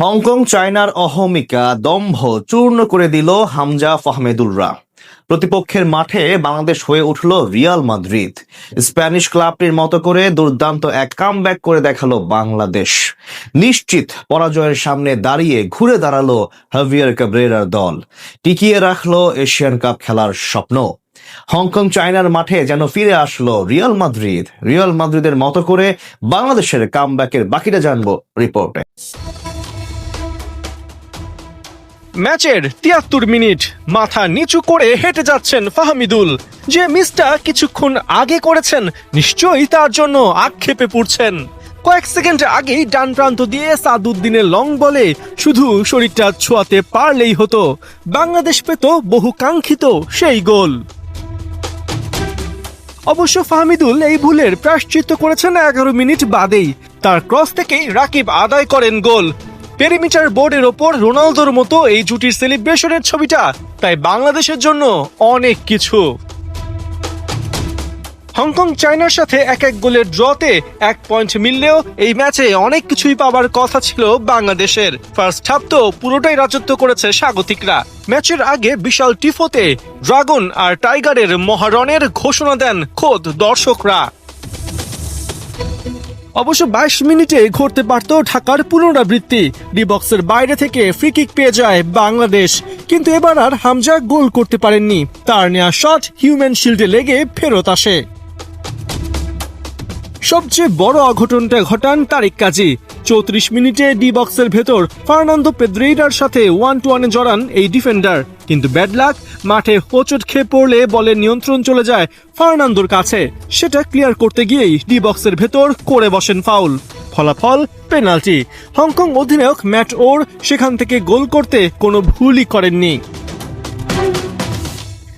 Hong Kong, চায়নার অহমিকা দম্ভ চূর্ণ করে দিল হামজা ফাহমেদুলরা। প্রতিপক্ষের মাঠে বাংলাদেশ হয়ে উঠল রিয়াল মাদ্রিদ। স্প্যানিশ ক্লাবটির মতো করে দুর্দান্ত এক কামব্যাক করে দেখাল বাংলাদেশ। নিশ্চিত পরাজয়ের সামনে দাঁড়িয়ে ঘুরে দাঁড়াল হাভিয়ার কাবরেরার দল। টিকিয়ে রাখল এশিয়ান কাপ খেলার স্বপ্ন। হংকং, চায়নার মাঠে যেন ফিরে আসলো রিয়াল মাদ্রিদ। রিয়াল মাদ্রিদের মতো করে বাংলাদেশের কামব্যাকের বাকিটা জানব রিপোর্টে। ম্যাচের তিয়াত্তর মিনিট মাথা নিচু করে হেঁটে যাচ্ছেন ফাহমিদুল। যে মিসটা কিছুক্ষণ আগে করেছেন, নিশ্চয়ই তার জন্য আক্ষেপে পড়ছেন। কয়েক সেকেন্ড আগেই ডান প্রান্ত দিয়ে সাদুদ্দিনের লং বলে শুধু শরীরটা ছোঁয়াতে পারলেই হতো। বাংলাদেশ পেত বহু কাঙ্ক্ষিত সেই গোল। অবশ্য ফাহমিদুল এই ভুলের প্রায়শ্চিত্ত করেছেন এগারো মিনিট বাদেই। তার ক্রস থেকেই রাকিব আদায় করেন গোল। পেরিমিটার বোর্ডের ওপর রোনালদোর মতো এই জুটির সেলিব্রেশনের ছবিটা, তাই বাংলাদেশের জন্য অনেক কিছু। হংকং চায়নার সাথে এক এক গোলের ড্রতে এক পয়েন্ট মিললেও এই ম্যাচে অনেক কিছুই পাবার কথা ছিল বাংলাদেশের। ফার্স্ট হাফ তো পুরোটাই রাজত্ব করেছে স্বাগতিকরা। ম্যাচের আগে বিশাল টিফোতে ড্রাগন আর টাইগারের মহারণের ঘোষণা দেন খোদ দর্শকরা। অবশ্য বাইশ মিনিটে ঘটতে পারত ঢাকার পুনরাবৃত্তি। ডিবক্সের বাইরে থেকে ফ্রিকিক পেয়ে যায় বাংলাদেশ। কিন্তু এবার আর হামজা গোল করতে পারেননি। তার নেওয়া শট হিউম্যান শিল্ডে লেগে ফেরত আসে। সবচেয়ে বড় অঘটনটা ঘটান তারিক কাজী। চৌত্রিশ মিনিটে ডি বক্সের ভেতর ফার্নান্দো পেদ্রেইরার সাথে ওয়ান টু ওয়ানে জড়ান এই ডিফেন্ডার। কিন্তু ব্যাড লাক, মাঠে হোঁচট খেয়ে পড়লে বলের নিয়ন্ত্রণ চলে যায় ফার্নান্দোর কাছে। সেটা ক্লিয়ার করতে গিয়েই ডি বক্সের ভেতর করে বসেন ফাউল। ফলাফল, পেনাল্টি। হংকং অধিনায়ক ম্যাট ওর সেখান থেকে গোল করতে কোনো ভুলই করেননি।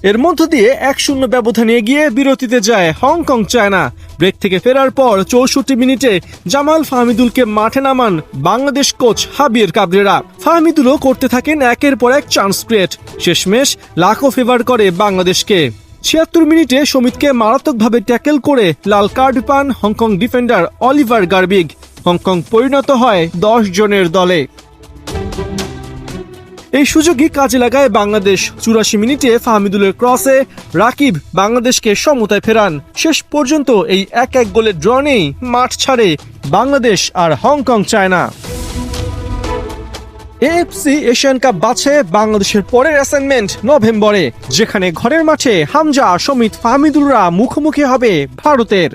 এর মধ্য দিয়ে এক শূন্য ব্যবধানে এগিয়ে বিরতিতে যায় হংকং, চায়না। ব্রেক থেকে ফেরার পর চৌষট্টি মিনিটে জামাল ফাহমিদুলকে মাঠে নামান বাংলাদেশ কোচ হাবির কাবরেরা। ফাহমিদুলও করতে থাকেন একের পর এক চান্স ক্রিয়েট। শেষমেশ লাখও ফেভার করে বাংলাদেশকে। ছিয়াত্তর মিনিটে সমিতকে মারাত্মকভাবে ট্যাকেল করে লাল কার্ড পান Hong Kong defender Oliver Gerbig. Hong Kong পরিণত হয় দশ জনের দলে। এই সুযোগই কাজে লাগায় বাংলাদেশ। চুরাশি মিনিটে ফাহমিদুলের ক্রসে রাকিব বাংলাদেশকে সমতায় ফেরান। শেষ পর্যন্ত এই এক এক গোলের ড্র নেই মাঠ ছাড়ে বাংলাদেশ আর Hong Kong China. AFC Asian cup বাছে বাংলাদেশের পরের অ্যাসাইনমেন্ট নভেম্বরে, যেখানে ঘরের মাঠে হামজা সমিত ফাহমিদুলরা মুখোমুখি হবে ভারতের।